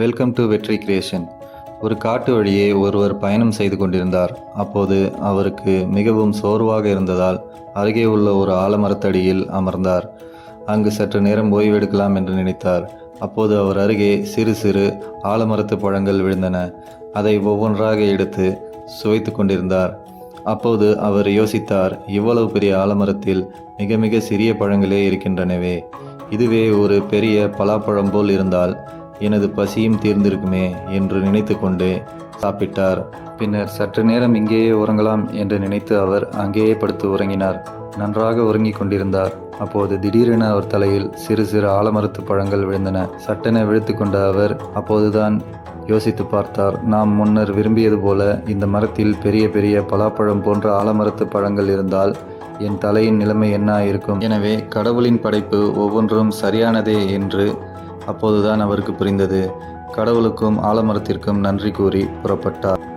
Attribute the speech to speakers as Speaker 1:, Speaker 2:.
Speaker 1: Welcome to வெற்றி creation ஒரு காட்டு வழியே ஒருவர் பயணம் செய்து கொண்டிருந்தார். அப்போது அவருக்கு மிகவும் சோர்வாக இருந்ததால் அருகே உள்ள ஒரு ஆலமரத்தடியில் அமர்ந்தார். அங்கு சற்று நேரம் ஓய்வெடுக்கலாம் என்று நினைத்தார். அப்போது அவர் அருகே சிறு சிறு ஆலமரத்து பழங்கள் விழுந்தன. அதை ஒவ்வொன்றாக எடுத்து சுவைத்து கொண்டிருந்தார். அப்போது அவர் யோசித்தார் இவ்வளவு பெரிய ஆலமரத்தில் மிக மிக சிறிய பழங்களே இருக்கின்றனவே. இதுவே ஒரு பெரிய பலாப்பழம் போல் இருந்தால் எனது பசியும் தீர்ந்திருக்குமே என்று நினைத்து கொண்டு சாப்பிட்டார். பின்னர் சற்று நேரம் இங்கேயே உறங்கலாம் என்று நினைத்து அவர் அங்கேயே படுத்து உறங்கினார். நன்றாக உறங்கிக் கொண்டிருந்தார். அப்போது திடீரென அவர் தலையில் சிறு சிறு ஆலமரத்து பழங்கள் விழுந்தன. சட்டென விழுத்து கொண்ட அவர் அப்போதுதான் யோசித்து பார்த்தார். நாம் முன்னர் விரும்பியது போல இந்த மரத்தில் பெரிய பெரிய பலாப்பழம் போன்ற ஆலமரத்து பழங்கள் இருந்தால் என் தலையின் நிலைமை என்ன இருக்கும் எனவே கடவுளின் படைப்பு ஒவ்வொன்றும் சரியானதே என்று அப்போதுதான் அவருக்கு புரிந்தது. கடவுளுக்கும் ஆலமரத்திற்கும் நன்றி கூறி புறப்பட்டார்.